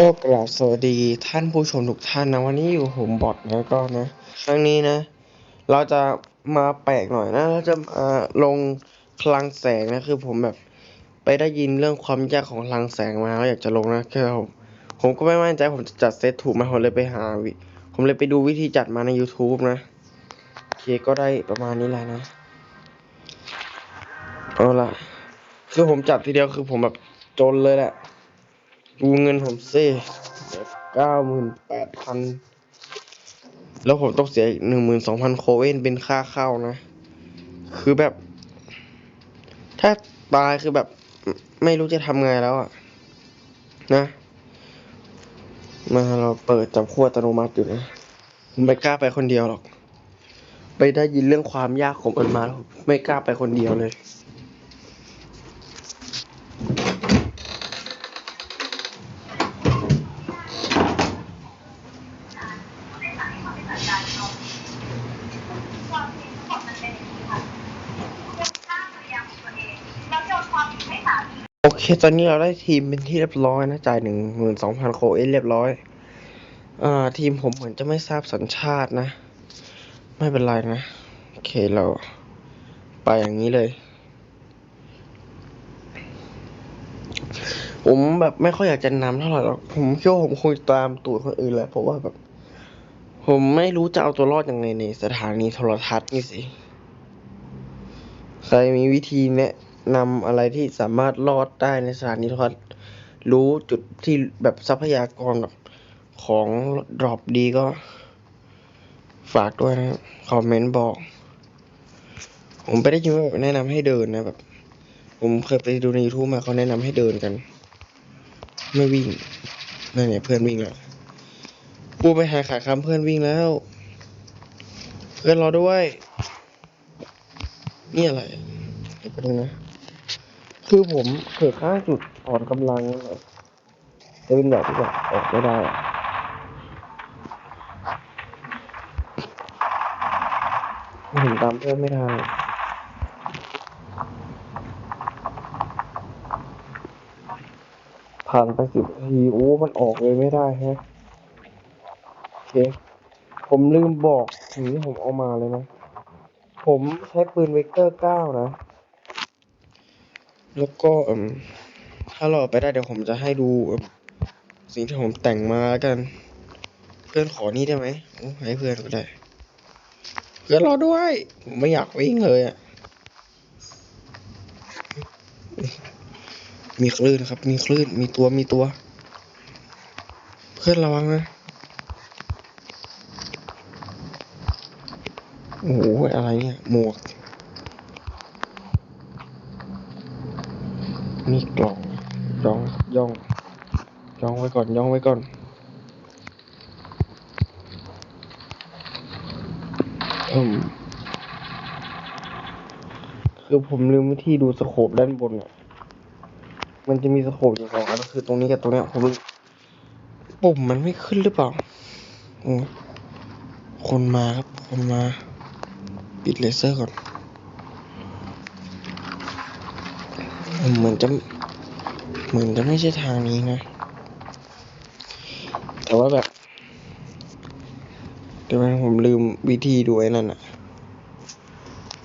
ก็กราบสวัสดีท่านผู้ชมทุกท่านนะวันนี้อยู่ผมบอทแล้วก็นะ ครั้งนี้นะ เราจะมาแปลกหน่อยนะ เราจะมาลงคลังแสงนะคือผมแบบไปได้ยินเรื่องความยากของคลังแสงมาแล้วอยากจะลงนะคือผมผมก็ไม่มั่นใจผมจะจัดเซตถูกไหมผมเลยไปหาวิผมเลยไปดูวิธีจัดมาใน YouTube นะโอเคก็ได้ประมาณนี้แหละนะเอาละคือผมจัดทีเดียวคือผมแบบจนเลยแหละ ดูเงินผมสิเก้าหมื่นแปดพันแล้วผมต้องเสียอีกหนึ่งหมื่นสองพันโคเวนเป็นค่าเข้านะ คือแบบ ถ้าตายคือแบบไม่รู้จะทำไงแล้วอะนะ มาเราเปิดจับขั้วอัตโนมัติอยู่นะผมไม่กล้าไปคนเดียวหรอก ไปได้ยินเรื่องความยากของมันมาแล้วไม่กล้าไปคนเดียวเลย ความจริงทั้งหมดมันเป็นอย่างนี้ค่ะคุณค่าภรรยาของตัวเองแล้วโยนความผิดให้สามี โอเคตอนนี้เราได้ทีมเป็นที่เรียบร้อยนะจ่ายหนึ่งหมื่นสองพันโคเอเรียบร้อยอ่าทีมผมเหมือนจะไม่ทราบสัญชาตินะ ไม่เป็นไรนะ โอเคเราไปอย่างนี้เลย ผมแบบไม่ค่อยอยากจะนำเท่าไหร่หรอกผมคิดว่าผมคงตามตูดคนอื่นแหละเพราะว่าแบบ ผมไม่รู้จะเอาตัวรอดยังไงในสถานีโทรทัศน์นี่สิ ใครมีวิธีแนะ นำอะไรที่สามารถรอดได้ในสถานีโทรทัศน์รู้จุดที่แบบทรัพยากรแบบของดรอปดีก็ ฝากด้วยนะคอมเมนต์บอก ผมไปได้ยินว่าแบบแนะนำให้เดินนะแบบ ผมเคยไปดูใน YouTube มาเขาแนะนำให้เดินกัน ไม่วิ่งนั่นเนี่ยเพื่อนวิ่งแล้วปูไปหาขาคำเพื่อนวิ่งแล้ว เพื่อนรอด้วย นี่อะไรเดี๋ยวแป๊บนึงนะ คือผมเกิดข้างจุดอ่อนกำลังแบบจะเป็นแบบที่แบบออกไม่ได้อะผมตามเพื่อนไม่ทันผ่านไปสิบนาทีโอ้มันออกเลยไม่ได้ฮะโอเค ผมลืมบอกสิ่งที่ผมเอามาเลยนะ ผมใช้ปืนเวกเตอร์เก้านะ แล้วก็ถ้าเราไปได้เดี๋ยวผมจะให้ดูสิ่งที่ผมแต่งมาแล้วกัน เพื่อนขอนี่ได้ไหมโอ้ให้เพื่อนก็ได้ เพื่อนรอด้วย ผมไม่อยากวิ่งเลยอะมีคลื่นครับ มีคลื่น มีตัว มีตัว เพื่อนระวังนะ โอ้โห อะไรเนี่ย หมวก นี่กล่องย่องย่องย่องไว้ก่อนย่องไว้ก่อนอืมคือผมลืมวิธีดูสโคปด้านบนอะมันจะมีสโคปอยู่สองอันก็คือตรงนี้กับตรงเนี้ยผมปุ่มมันไม่ขึ้นหรือเปล่าคนมาครับ คนมา ปิดเลเซอร์ก่อน เหมือนจะเหมือนจะไม่ใช่ทางนี้นะ แต่ว่าแบบเดี๋ยวผมลืมวิธีดูไอ้นั่นอะ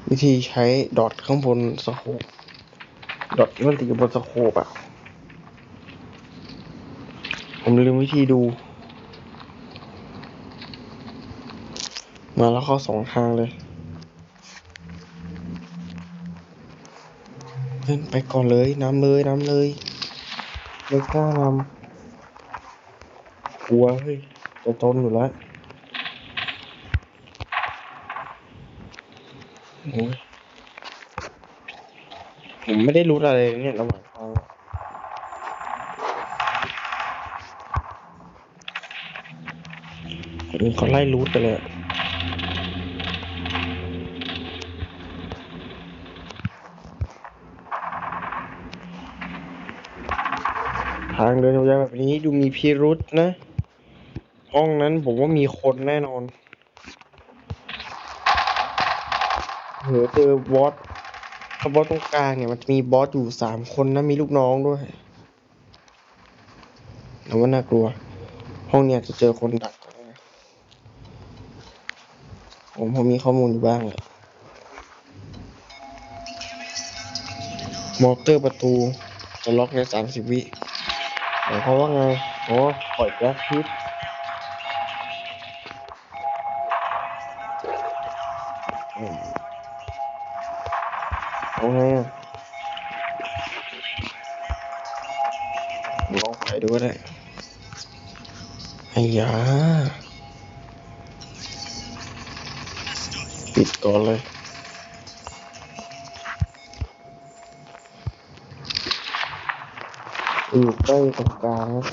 วิธีใช้ดอทข้างบนสโคปดอทที่มันติดอยู่บนสโคปอะผมลืมวิธีดู มาแล้วเข้าสองทางเลย ขึ้นไปก่อนเลยน้ำเลยน้ำเลยไม่กล้านำกลัวเฮ้ยจะจนอยู่แล้วผมไม่ได้รู้อะไรเนี่ยระหว่างทางคนอื่นเขาไล่รูทไปเลยอะทางเดินยาวๆแบบนี้ดูมีพิรุษนะ ห้องนั้นผมว่ามีคนแน่นอนเหือเจอบอสถ้าบอสตรงกลางเนี่ยมันจะมีบอสอยู่สามคนนะมีลูกน้องด้วยแล้วว่าน่ากลัว ห้องเนี้ยจะเจอคนดักก่อนนะผมพอมีข้อมูลอยู่บ้างแหละมอเตอร์ประตูจะล็อกในสามสิบวิ หมายความว่าไง โอ้ปล่อยแก๊สพิษอืมเอาไงอะลองไปดูก็ได้ไอ้ยาปิดก่อนเลย อยู่ใกล้ตรงกลางนะ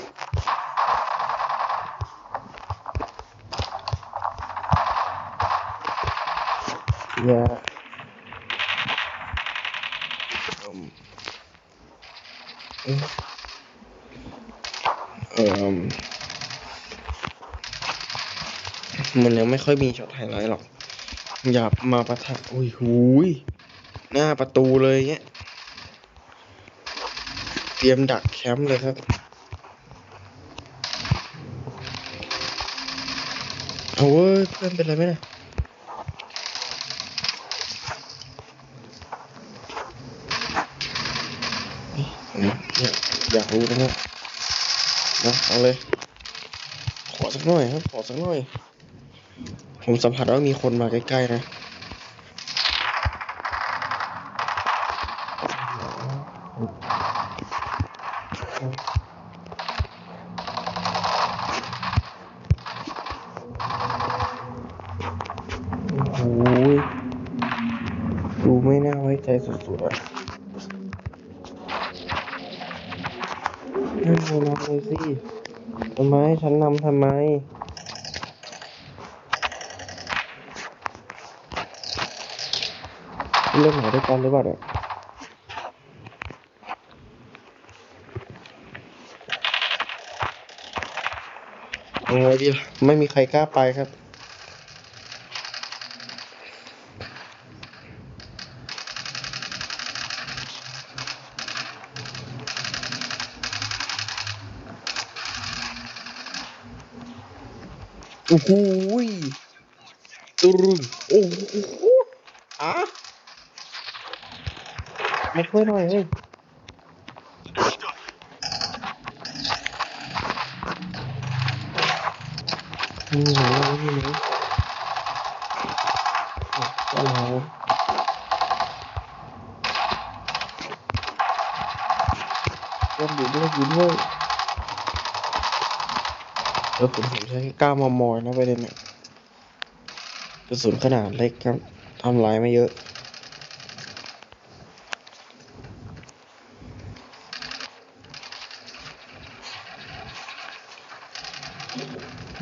อย่าอืมเออมันยังไม่ค่อยมีช็อตไฮไลท์หรอก อย่ามาปะทะอุ้ยหูย หน้าประตูเลยเงี้ย เตรียมดักแคมป์เลยครับเอาเว้ยเพื่อนเป็นไรไหมเนะผมอยากอยากรู้นะเนี่ยนะเอาเลย ขอสักหน่อยครับ ขอสักหน่อย ผมสัมผัสว่ามีคนมาใกล้ๆนะ โอ้โห ดูไม่น่าไว้ใจสุดๆอะนั่นเรานำเลยสิทำไมให้ฉันนำทำไมเล่นหาด้วยกันหรือเปล่าเนี่ยเอาไงดีล่ะไม่มีใครกล้าไปครับ โอ้โหยตุรุนโอ้โหอะมาช่วยหน่อยเฮ้ยนี่ไหนนี่ไหนโอ้โหร่วมอยู่ด้วยอยู่ด้วย เออผมผมใช้แค่9มมนะประเด็นเนกระสุนขนาดเล็กครับทำลายไม่เยอะ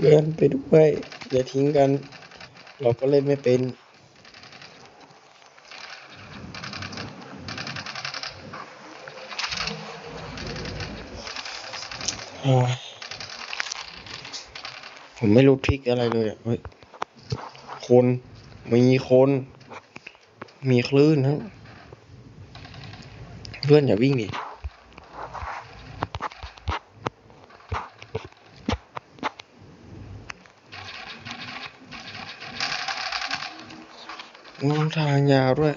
เดินไปด้วยอย่าทิ้งกัน เราก็เล่นไม่เป็นอ้ย ผมไม่รู้ทริกอะไรเลยอะเฮ้ยคนมีคน มีคลื่นครับเพื่อนอย่าวิ่งดิงงทางยาวด้วย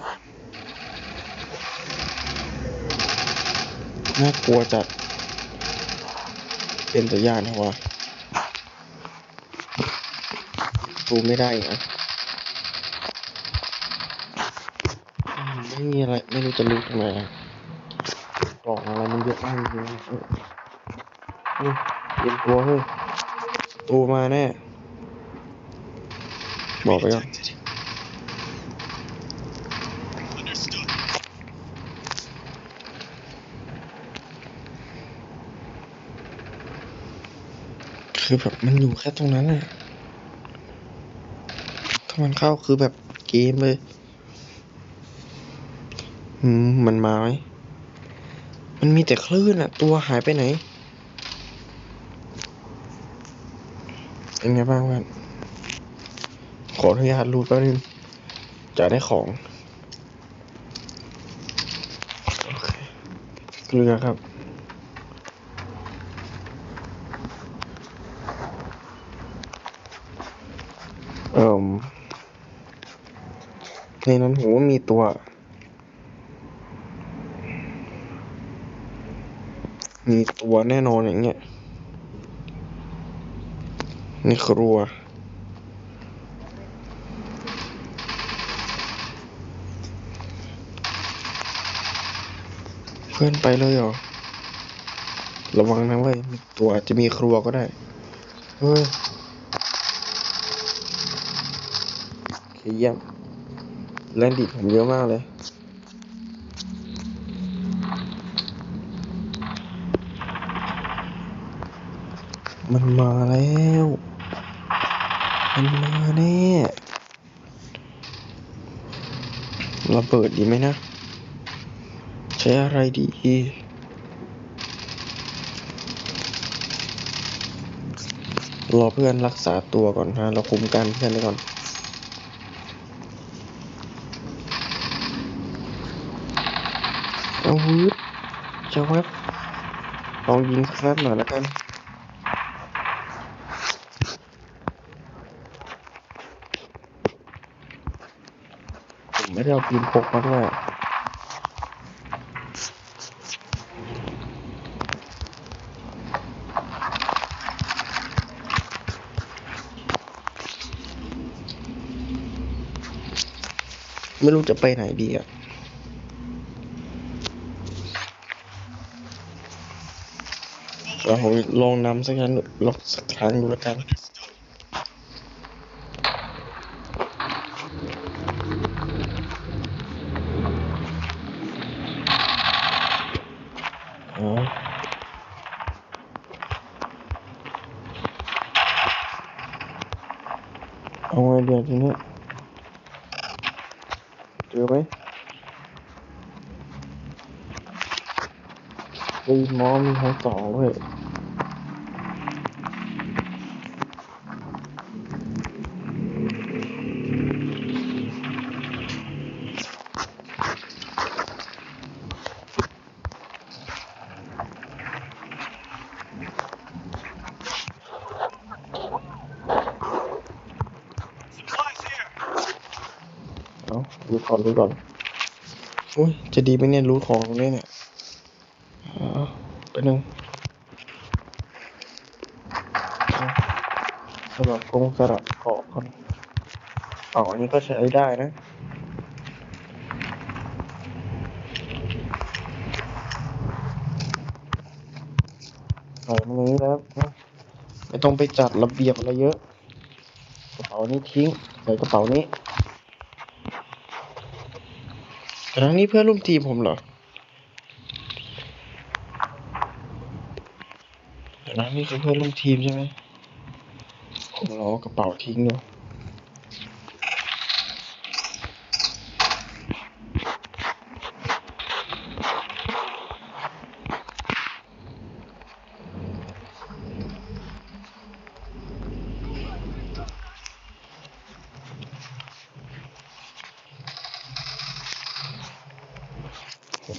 น่ากลัวจัด เป็นตัวยางนะวะ ดูไม่ได้นะไม่มีอะไร ไม่รู้จะรู้ตรงไหนะกล่องอะไรมันเยอะมากจริงๆเออนี่เตรียมตัวเฮ้ยตูมาแน่ บอกไปก่อนคือแบบมันอยู่แค่ตรงนั้นน่ะ มันเข้าคือแบบเกมเลยอืมมันมาไหมมันมีแต่คลื่นอะตัวหายไปไหนเป็นไงบ้างเพื่อนขออนุญาตรูดแป๊บนึงจะได้ของ เกลือครับ เอ่ม ในนั้นผมว่ามีตัว มีตัวแน่นอนอย่างเงี้ยในครัวเพื่อนไปเลยเหรอ ระวังนะเว้ยมีตัวอาจจะมีครัวก็ได้ เฮ้ยเคเยี่ยม แลนดิตผมเยอะมากเลย มันมาแล้ว มันมาแน่ระเบิดดีไหมนะ ใช้อะไรดีรอเพื่อนรักษาตัวก่อนฮะ เราคุมกันเพื่อนไว้ก่อน อาวุธจะแวบลองยิงสักนัดหน่อยแล้วกันผมไม่ได้เอาปืนพกมาด้วยไม่รู้จะไปไหนดีอะ เราผมลองนำสักครั้งลองสักครั้งดูแล้วกันเอาไงเดี๋ยวทีนี้เจอไหม ตีมอมีทั้งสองเว้ยเอาดูก่อนดูก่อน อุ้ย จะดีไหมเนี่ยรู้ของตรงนี้เนี่ย หนึ่งสำหรับกรงสลับเกาะก่อนอ๋ออันนี้ก็ใช้ได้นะใส่มาอย่างนี้แล้วนะไม่ต้องไปจัดระเบียบอะไรเยอะ กระเป๋านี้ทิ้ง ใส่กระเป๋านี้แต่ทั้งนี้เพื่อนร่วมทีมผมเหรอ แต่ทั้งนี้คือเพื่อนร่วมทีมใช่ไหมผมรอกระเป๋าทิ้งดู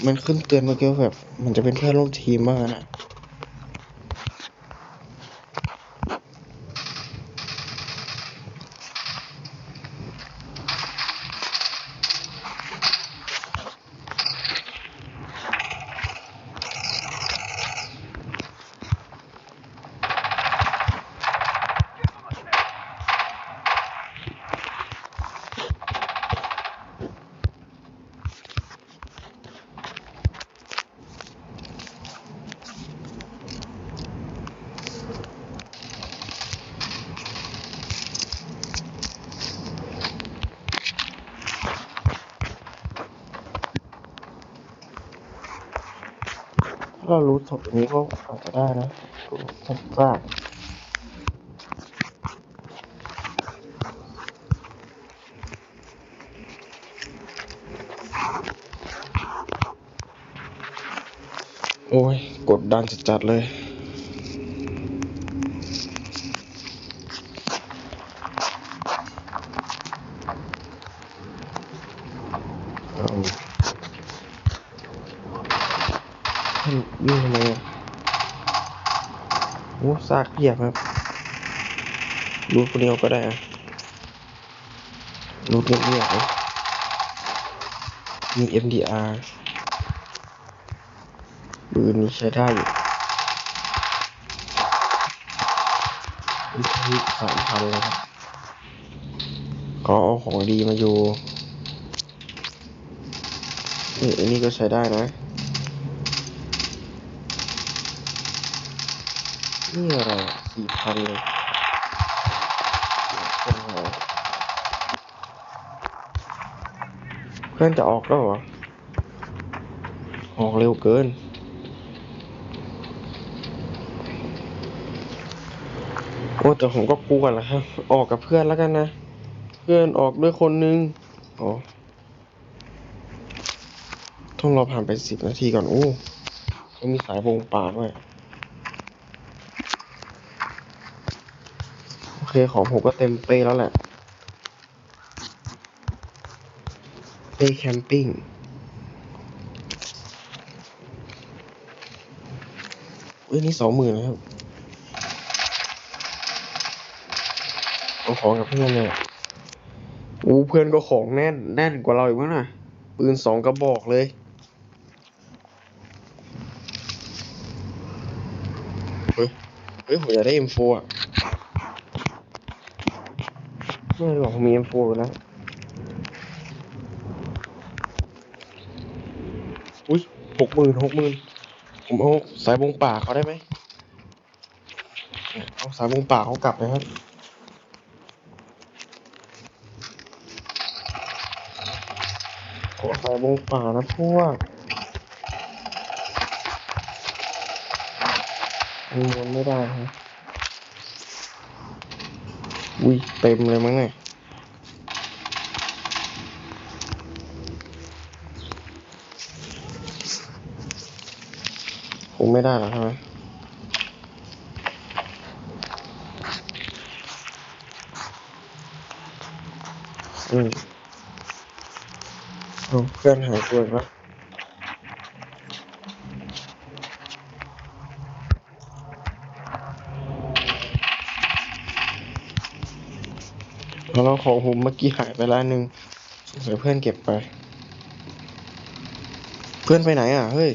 มันขึ้นเตือนเมื่อกี้ว่าแบบ มันจะเป็นเพื่อนร่วมทีมมากนะ เรารู้ศพตรงนี้ก็อาจจะได้นะสักซาโอ้ย กดดันจัดๆเลย เอาให้วิ่งทำไมอะโอ้ซาก เพียบครับรูดเดียวก็ได้รูดเรียบๆเลยมี MDR ปืนนี้ใช้ได้อยู่วิสามพันเลยครับก็เอาของดีมาอยู่เอ้ยอันนี้ก็ใช้ได้นะ นี่อะไรสี่พันเลยเพื่อนจะออกแล้วเหรอ ออกเร็วเกิน โอ้แต่ผมก็กลัวแหละครับ ออกกับเพื่อนแล้วกันนะ เพื่อนออกด้วยคนนึงอ๋อต้องรอผ่านไปสิบนาทีก่อน โอ้ก็มีสายวงป่าด้วย โอ เคของผมก็เต็มเป้แล้วแหละ เป้แคมปิ้งเอ้ยนี่สองหมื่นแล้วเอาของกับเพื่อนเลยอะอู้เพื่อนก็ของแน่นแน่นกว่าเราอีกมั้งน่ะ ปืนสองกระบอกเลย เฮ้ย เฮ้ยผมอยากได้ M4 อะ ไม่หรอกผมมี M4 อยู่แล้วอุ้ยหกหมื่นหกหมื่นผมเอาสายวงป่าเขาได้ไหมเอาสายวงป่าเขากลับเลยครับขอสายวงป่านะพวกมีมันไม่ได้ฮะ อุ้ยเต็มเลยมั้งเนี่ยคงไม่ได้หรอกใช่ไหมอืมเอาเพื่อนหายตัวอีกแล้ว ของผมเมื่อกี้หายไปแล้วนึงสงสัยเพื่อนเก็บไป เพื่อนไปไหนอะ เฮ้ย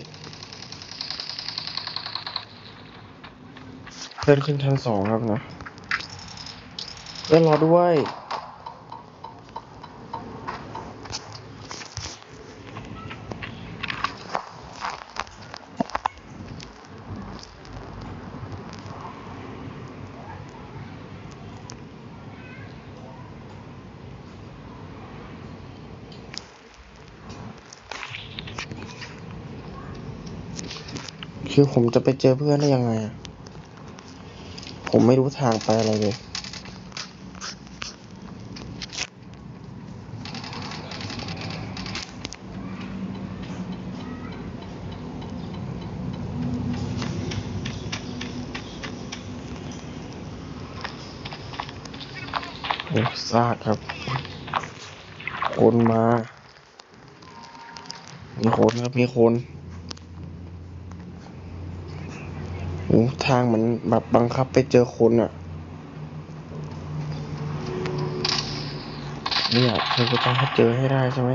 เพื่อนขึ้นชั้นสองครับนะ เพื่อนรอด้วย คือผมจะไปเจอเพื่อนได้ยังไงอะผมไม่รู้ทางไปอะไรเลย โอ้ซากครับคนมา มีคนครับ มีคนโอ้ ทางมันแบบบังคับไปเจอคนอะ เนี่ยเธอก็ต้องให้เจอให้ได้ใช่ไหม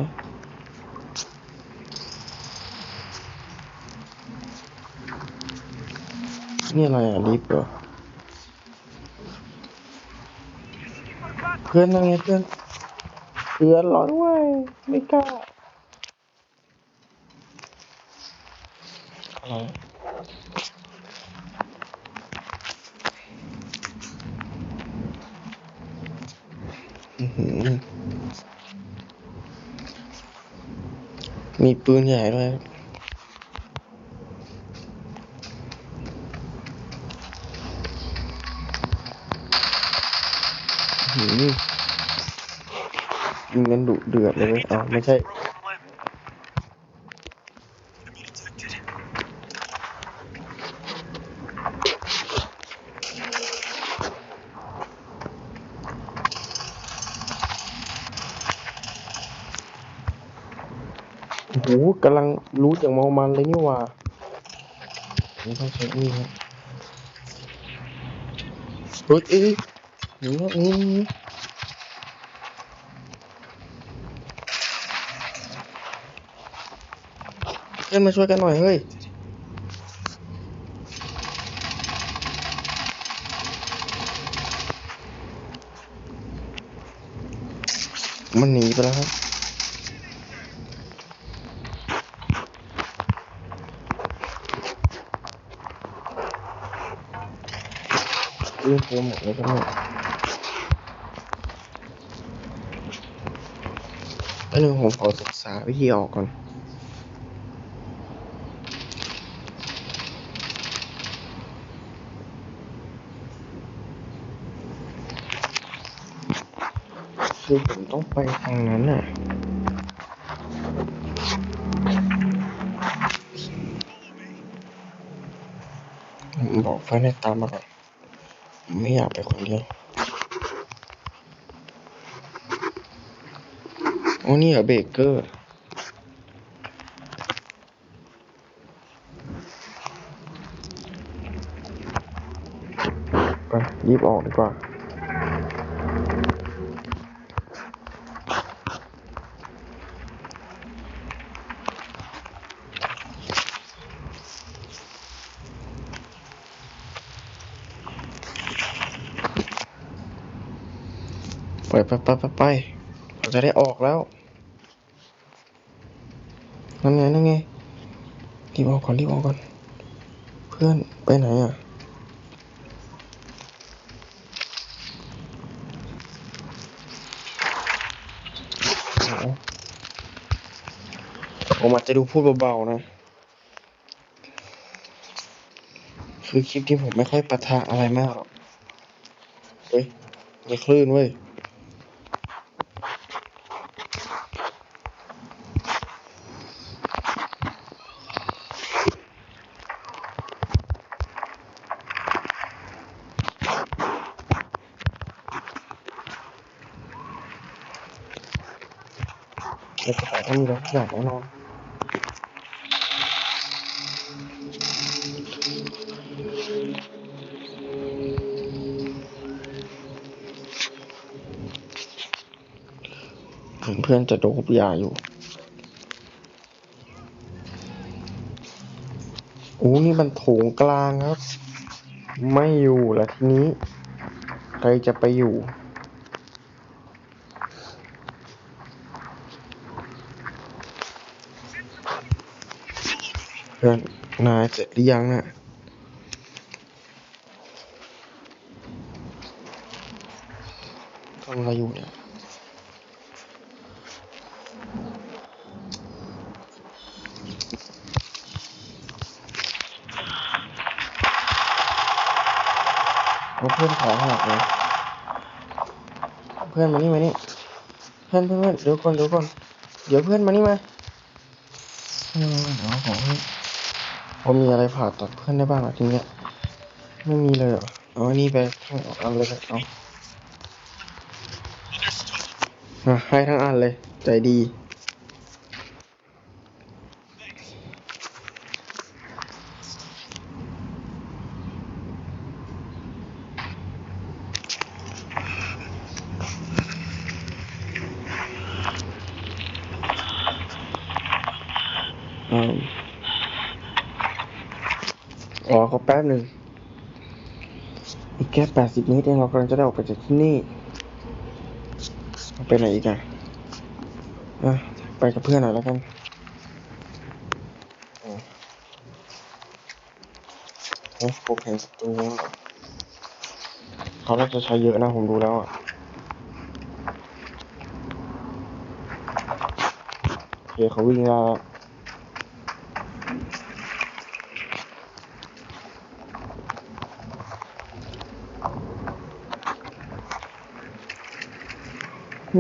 นี่อะไรอะลิฟต์เหรอเพื่อนยังไงเพื่อนเพื่อนรอด้วยไม่กล้าอะไรอื้อหือ มีปืนใหญ่ด้วยหืมยิงกันดุเดือดเลยเว้ยอ๋อไม่ใช่ รู้อย่างเมามันเลยนี่ว่านี่ต้องใช้นี่ครับเฮ้ยเอ้ยนี่นี่เพื่นมาช่วยกันหน่อยเฮ้ยมันหนีไปแล้วครับ เรื่องผมหมดเลยครับเนี่ยอันนึงผมขอศึกษาวิธีออกก่อนคือผมต้องไปทางนั้นน่ะผมบอกเพื่อนให้ตามมาก่อน ไม่อยากไปคนเดียวโอ้นี่อะเบเกอร์ไปรีบออกดีกว่า ไปไปไปไปไปเราจะได้ออกแล้ว นั่นไงนั่นไง รีบออกก่อนรีบออกก่อน เพื่อนไปไหนอะโอ้ผมอาจจะดูพูดเบาๆนะ คือคลิปที่ผมไม่ค่อยปะทะอะไรมากหรอก เฮ้ยมีคลื่นเว้ย เอก สารต้องมีรถอย่างแน่นอนเพื่อนจะโดบยาอยู่โอ้นี่มันโถงกลางครับ ไม่อยู่ละทีนี้ ใครจะไปอยู่ เพื่อนนายเสร็จหรือยังน่ะทำอะไรอยู่เนี่ยเพื่อนขาหักเลยเพื่อนมานี่มานี่เพื่อนเพื่อนเพื่อนเดี๋ยวก่อนเดี๋ยวก่อนเดี๋ยวเพื่อนมานี่มาเออเดี๋ยวขอให้ ผมมีอะไรผ่าตัดเพื่อนได้บ้างอะทีเนี้ยไม่มีเลยอเอาอันนี้ไปทั้งอันเลยเอาะให้ทั้งอันเลย ใจดีอืม อ๋อขอแป๊บหนึ่ง อีกแค่แปดสิบเมตรเองเรากำลังจะได้ออกไปจากที่นี่ ไปไหนอีกอะอะ ไปกับเพื่อนหน่อยแล้วกันอะเอ๊ะผมเห็นศัตรูแล้วเหรอเขาน่าจะใช้เยอะนะผมดูแล้วอะโอเคเขาวิ่งแล้ว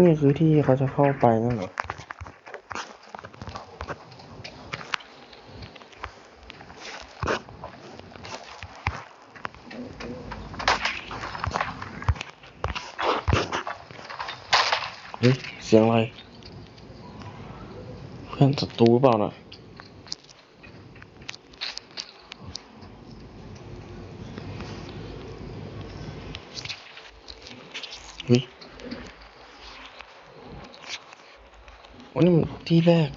นี่คือที่เขาจะเข้าไปนั่นเหรอเฮ้ยเสียงอะไร เพื่อนศัตรูหรือเปล่าน่ะ นี่มันที่แรก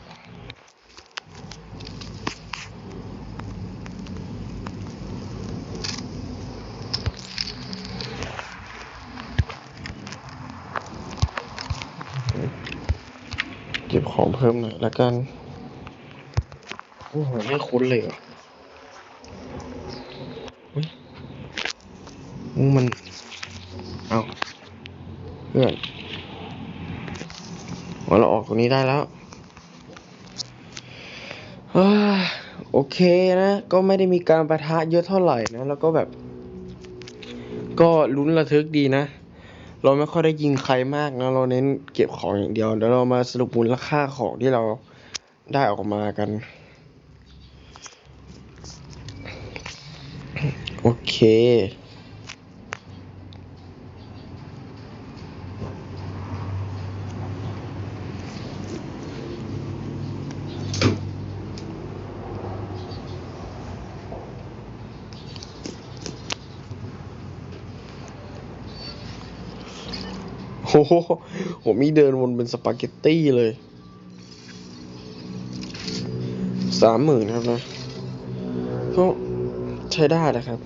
เก็บของเพิ่มหน่อยละกัน โอ้โห ไม่คุ้นเลยอะมัน เอาเพื่อน รงนี้ได้แล้วโอเคนะ ก็ไม่ได้มีการประทะเยอะเท่าไหร่นะ แล้วก็แบบ ก็ลุ้นระทึกดีนะ เราไม่ค่อยได้ยิงใครมากนะ เราเน้นเก็บของอย่างเดียว เดี๋ยวเรามาสรุปมูลค่าของที่เราได้ออกมากัน โอเค โอ้โหผมมีเดินวนเป็นสปาเกตตี้เลยสามหมื่นครับนะ ก็ใช้ได้นะครับ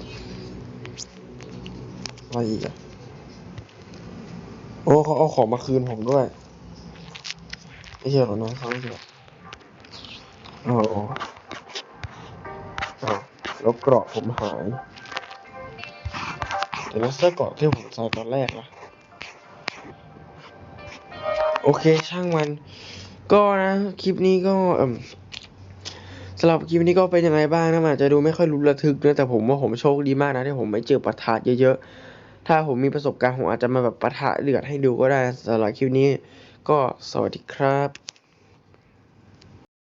อะไรอีกอะโอ้เขาเอาของมาคืนผมด้วยไม่ใช่ขอน้องเขาใช่ไหมอ๋ออ้าวแล้วเกราะผมหาย แต่แล้วเสื้อเกราะที่ผมใส่ตอนแรกล่ะ โอเคช่างมัน ก็นะคลิปนี้ก็สำหรับคลิปนี้ก็เป็นยังไงบ้างนะมันอาจจะดูไม่ค่อยรุนระทึกนะแต่ผมว่าผมโชคดีมากนะที่ผมไม่เจอปะทะเยอะๆ ถ้าผมมีประสบการณ์ผมอาจจะมาแบบปะทะเดือดให้ดูก็ได้สำหรับคลิปนี้ก็สวัสดีครับ